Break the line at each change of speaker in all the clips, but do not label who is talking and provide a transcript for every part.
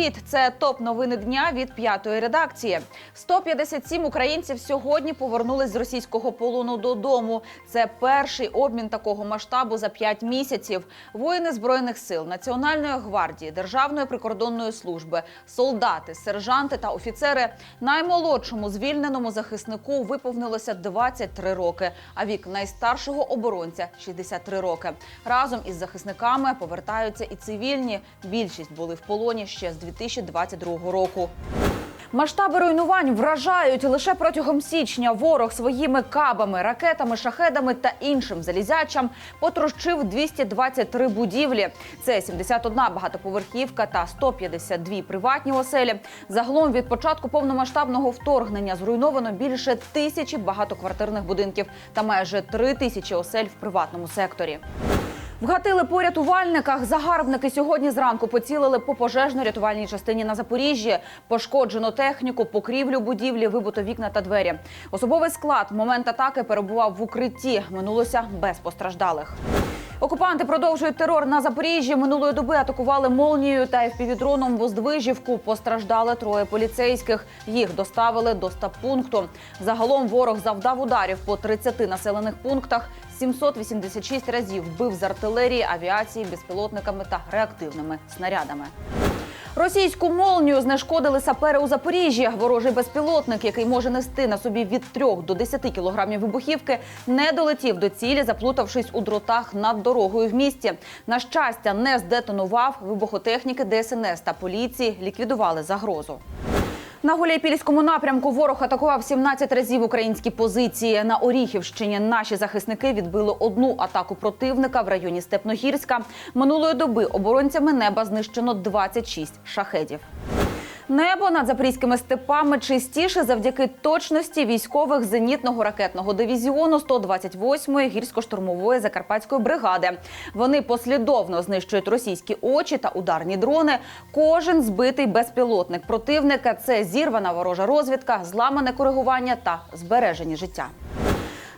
Привіт! Це топ новини дня від п'ятої редакції. 157 українців сьогодні повернулись з російського полону додому. Це перший обмін такого масштабу за п'ять місяців. Воїни збройних сил, Національної гвардії, Державної прикордонної служби, солдати, сержанти та офіцери. Наймолодшому звільненому захиснику виповнилося 23 роки. А вік найстаршого оборонця 63 роки. Разом із захисниками повертаються і цивільні. Більшість були в полоні ще з 2022 року. Масштаби руйнувань вражають лише протягом січня. Ворог своїми кабами, ракетами, шахедами та іншим залізячам потрощив 223 будівлі. Це 71 багатоповерхівка та 152 приватні оселі. Загалом від початку повномасштабного вторгнення зруйновано більше тисячі багатоквартирних будинків та майже три тисячі осель в приватному секторі. Вгатили по рятувальниках. Загарбники сьогодні зранку поцілили по пожежно-рятувальній частині на Запоріжжі. Пошкоджено техніку, покрівлю будівлі, вибито вікна та двері. Особовий склад момент атаки перебував в укритті. Минулося без постраждалих. Окупанти продовжують терор на Запоріжжі. Минулої доби атакували молнією та ФПВ-дроном Воздвижівку. Постраждали троє поліцейських. Їх доставили до стаб-пункту. Загалом ворог завдав ударів по 30 населених пунктах. 786 разів бив з артилерії, авіації, безпілотниками та реактивними снарядами. Російську молнію знешкодили сапери у Запоріжжі. Ворожий безпілотник, який може нести на собі від 3 до 10 кілограмів вибухівки, не долетів до цілі, заплутавшись у дротах над дорогою в місті. На щастя, не здетонував. Вибухотехніки ДСНС та поліції ліквідували загрозу. На Гуляйпільському напрямку ворог атакував 17 разів українські позиції. На Оріхівщині наші захисники відбили одну атаку противника в районі Степногірська. Минулої доби оборонцями неба знищено 26 шахедів. Небо над запорізькими степами чистіше завдяки точності військових зенітного ракетного дивізіону 128-ї гірсько-штурмової закарпатської бригади. Вони послідовно знищують російські очі та ударні дрони. Кожен збитий безпілотник противника це зірвана ворожа розвідка, зламане коригування та збережені життя.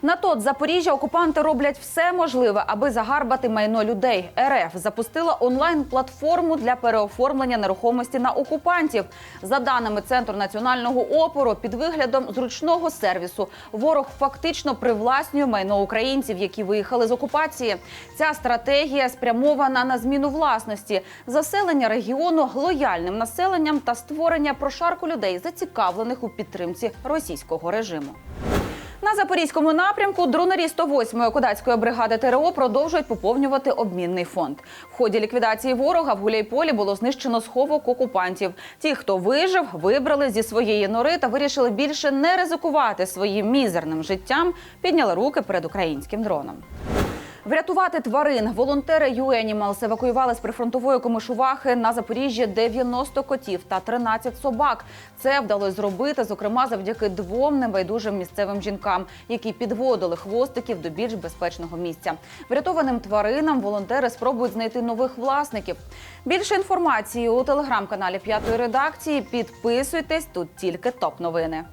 На тот Запоріжжя окупанти роблять все можливе, аби загарбати майно людей. РФ запустила онлайн-платформу для переоформлення нерухомості на окупантів. За даними Центру національного опору, під виглядом зручного сервісу ворог фактично привласнює майно українців, які виїхали з окупації. Ця стратегія спрямована на зміну власності, заселення регіону лояльним населенням та створення прошарку людей, зацікавлених у підтримці російського режиму. Запорізькому напрямку дронарі 108-ї кодацької бригади ТРО продовжують поповнювати обмінний фонд. В ході ліквідації ворога в Гуляйполі було знищено сховок окупантів. Ті, хто вижив, вибрали зі своєї нори та вирішили більше не ризикувати своїм мізерним життям. Підняли руки перед українським дроном. Врятувати тварин волонтери UAnimals евакуювали з прифронтової комишувахи на Запоріжжя 90 котів та 13 собак. Це вдалося зробити, зокрема, завдяки двом небайдужим місцевим жінкам, які підводили хвостиків до більш безпечного місця. Врятованим тваринам волонтери спробують знайти нових власників. Більше інформації у телеграм-каналі П'ятої редакції. Підписуйтесь тут тільки топ новини.